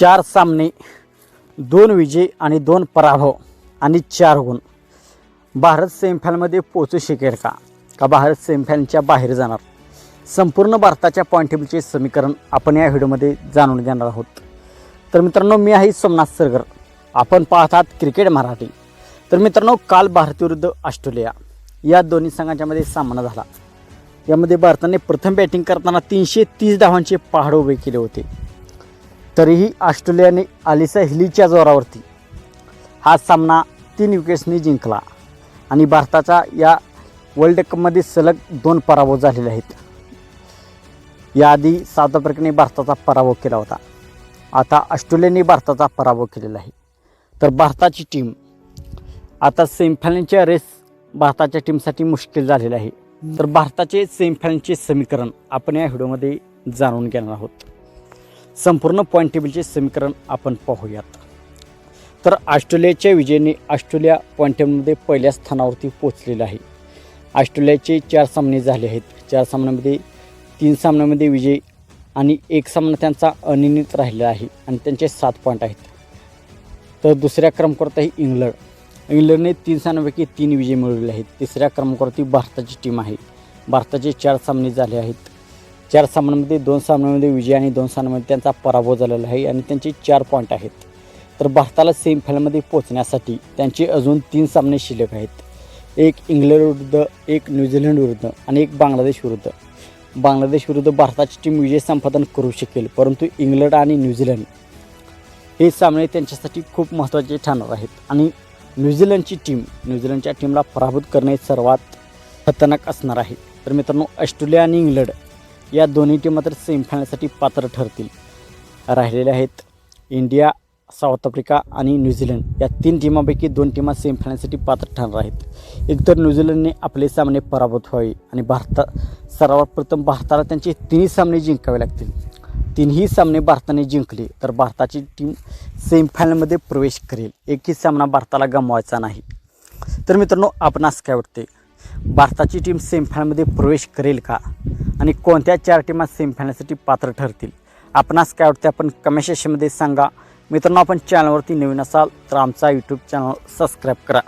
चार सामने दोन विजय आणि दोन पराभव आणि चार गुण. भारत सेमीफायनलमध्ये पोचू शकेल का? का भारत सेमीफायनलच्या बाहेर जाणार? संपूर्ण भारताच्या पॉईंट टेबलचे समीकरण आपण या व्हिडिओमध्ये जाणून घेणार आहोत. तर मित्रांनो मी आहे सोमनाथ सरगर. आपण पाहतात क्रिकेट मराठी. तर मित्रांनो काल भारत विरुद्ध ऑस्ट्रेलिया या दोन्ही संघांच्यामध्ये सामना झाला. यामध्ये भारताने प्रथम बॅटिंग करताना तीनशे तीस धावांचे पहाड उभे केले होते. तरीही ऑस्ट्रेलियाने आलिसा हिलीच्या जोरावरती हा सामना तीन विकेट्सनी जिंकला. आणि भारताचा या वर्ल्ड कपमध्ये सलग दोन पराभव झालेले आहेत. याआधी साऊथ आफ्रिकेने भारताचा पराभव केला होता. आता ऑस्ट्रेलियाने भारताचा पराभव केलेला आहे. तर भारताची टीम आता सेमीफायनलच्या रेस भारताच्या टीमसाठी मुश्किल झालेलं आहे. तर भारताचे सेमीफायनलचे समीकरण आपण या व्हिडिओमध्ये जाणून घेणार आहोत. संपूर्ण पॉईंट टेबलचे समीकरण आपण पाहूयात. तर ऑस्ट्रेलियाच्या विजयाने ऑस्ट्रेलिया पॉईंट टेबलमध्ये पहिल्या स्थानावरती पोचलेलं आहे. ऑस्ट्रेलियाचे चार सामने झाले आहेत. चार सामन्यामध्ये तीन सामन्यामध्ये विजय आणि एक सामना त्यांचा अनिर्णित राहिलेला आहे आणि त्यांचे सात पॉईंट आहेत. तर दुसऱ्या क्रमांकावरती आहे इंग्लंड. इंग्लंडने तीन सामन्यापैकी तीन विजय मिळवले आहेत. तिसऱ्या क्रमांकावरती भारताची टीम आहे. भारताचे चार सामने झाले आहेत. चार सामन्यांमध्ये दोन सामन्यांमध्ये विजय आणि दोन सामन्यांमध्ये त्यांचा पराभव झालेला आहे आणि त्यांचे चार पॉईंट आहेत. तर भारताला सेमीफायनलमध्ये पोहोचण्यासाठी त्यांचे अजून तीन सामने शिल्लक आहेत. एक इंग्लंड विरुद्ध एक न्यूझीलंड विरुद्ध आणि एक बांगलादेश विरुद्ध. बांगलादेश विरुद्ध भारताची टीम विजय संपादन करू शकेल परंतु इंग्लंड आणि न्यूझीलंड हे सामने त्यांच्यासाठी खूप महत्त्वाचे ठरणार आहेत. आणि न्यूझीलंडची टीम न्यूझीलंडच्या टीमला पराभूत करणे सर्वात खतरनाक असणार आहे. तर मित्रांनो ऑस्ट्रेलिया आणि इंग्लंड या दोन्ही टीम मात्र सेमीफायनलसाठी पात्र ठरतील. राहिलेले आहेत इंडिया साऊथ आफ्रिका आणि न्यूझीलंड या तीन टीमापैकी दोन टीमा सेमीफायनलसाठी पात्र ठरणार आहेत. एकतर न्यूझीलंडने आपले सामने पराभूत व्हावे आणि भारता सर्वात प्रथम भारताला त्यांचे तिन्ही सामने जिंकावे लागतील. तिन्ही सामने भारताने जिंकले तर भारताची टीम सेमीफायनलमध्ये प्रवेश करेल. एकही सामना भारताला गमवायचा नाही. तर मित्रांनो आपणास काय वाटते भारताची टीम सेमीफायनलमध्ये प्रवेश करेल का? आणि कोणत्या चार टीमा सेमीफायनलसाठी पात्र ठरतील? आपणास काय वाटते आपण कमेंट सेक्शनमध्ये सांगा. मित्रांनो आपण चॅनलवरती नवीन असाल तर आमचा यूट्यूब चॅनल सबस्क्राईब करा.